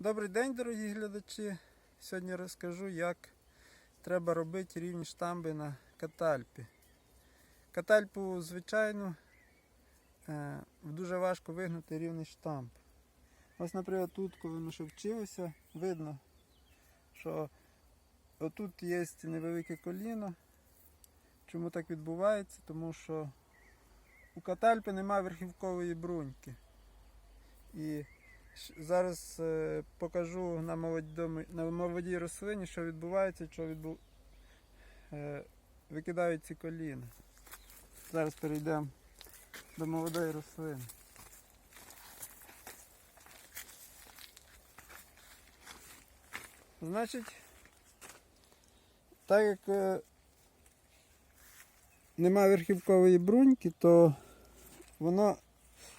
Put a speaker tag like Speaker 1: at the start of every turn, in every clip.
Speaker 1: Добрий день, дорогі глядачі. Сьогодні розкажу, як треба робити рівні штамби на катальпі. Катальпу, звичайно, е, дуже важко вигнути рівний штамп. Ось, наприклад, тут, коли ми ще вчилися, видно, що отут є невелике коліно. Чому так відбувається? Тому що у катальпи немає верхівкової бруньки. І Зараз е, покажу на молодому- на молодій рослині, що відбувається, що відбу... е, викидають ці коліна. Зараз перейдемо до молодої рослини. Значить, так як е, нема верхівкової бруньки, то воно,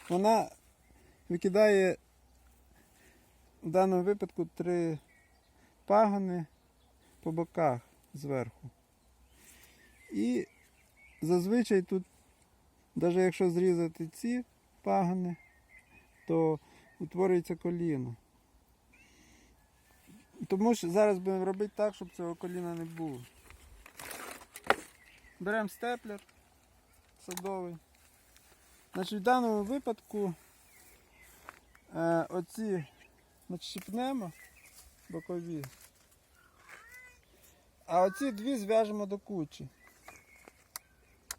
Speaker 1: вона викидає в даному випадку три пагони по боках зверху. І зазвичай тут, навіть якщо зрізати ці пагони, то утворюється коліно. Тому що зараз будемо робити так, щоб цього коліна не було. Беремо степлер садовий. Значить, в даному випадку е, оці Начіпнемо бокові. А оці дві зв'яжемо до кучі.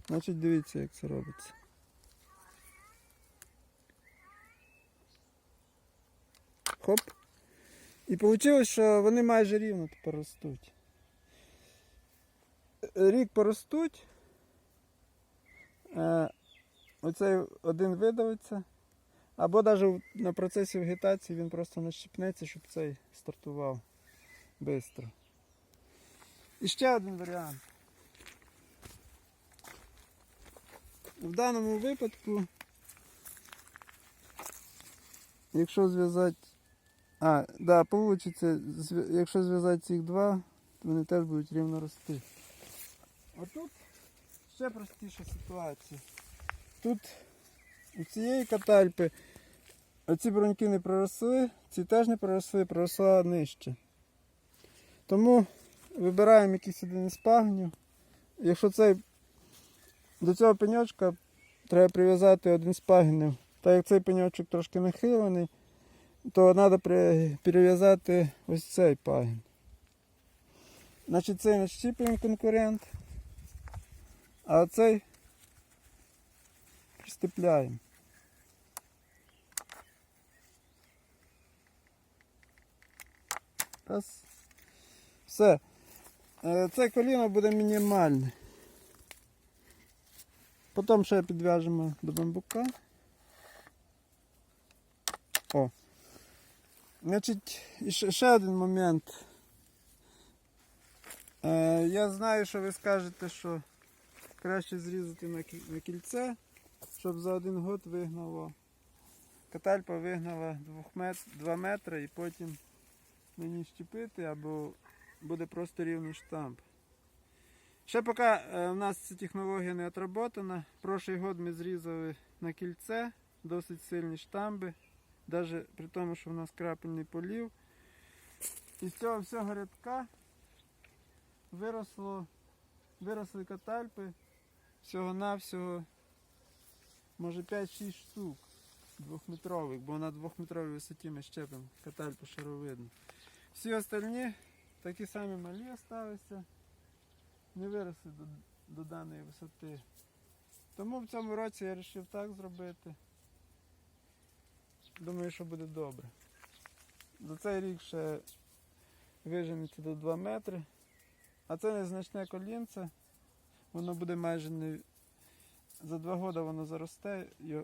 Speaker 1: Значить, дивіться, як це робиться. Хоп. І вийшло, що вони майже рівно тепер ростуть. Рік поростуть. Е, оцей один видавиться. Або навіть на процесі вегетації він просто нащипнеться, щоб цей стартував швидко. І ще один варіант. В даному випадку, якщо зв'язати... А, да, зв- якщо зв'язати цих два, то вони теж будуть рівно рости. А тут ще простіша ситуація. Тут у цієї катальпи оці бруньки не проросли, ці теж не проросли, проросла нижче. Тому вибираємо якийсь один із пагнів. Якщо цей до цього пеньочка треба прив'язати один з пагнів, так як цей пеньочок трошки нахилений, то треба перев'язати ось цей пагін. Значить цей нащіпуємо конкурент, а оцей пристепляємо. Раз. Все. Е, Це коліно буде мінімальне. Потім ще підв'яжемо до бамбука. О. Значить, ще один момент. Е, я знаю, що ви скажете, що краще зрізати на кільце, щоб за один год вигнало. Катальпа вигнала 2 метри і потім мені щепити або буде просто рівний штамп. Ще поки е, у нас ця технологія не отработана. Прошлий год ми зрізали на кільце досить сильні штамби, навіть при тому, що в нас крапельний полів. І з цього всього рядка виросло, виросли катальпи всього-навсього, може 5-6 штук двохметрових, бо на двохметровій висоті ми щепимо катальпу шаровидну. Всі остальні такі самі малі залишилися, не виросли до, до даної висоти. Тому в цьому році я вирішив так зробити. Думаю, що буде добре. За цей рік ще виженеться до 2 метри. А це незначне колінце. Воно буде майже не. За два роки воно заросте, і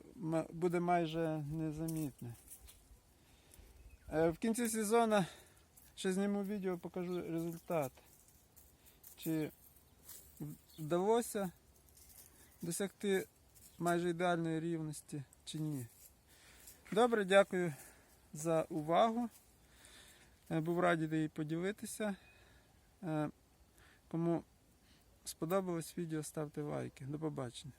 Speaker 1: буде майже незамітне. Е, В кінці сезону ще зніму відео, покажу результат. Чи вдалося досягти майже ідеальної рівності чи ні. Добре, дякую за увагу. Е, Був радий її поділитися. Е, Кому сподобалось відео, ставте лайки. До побачення.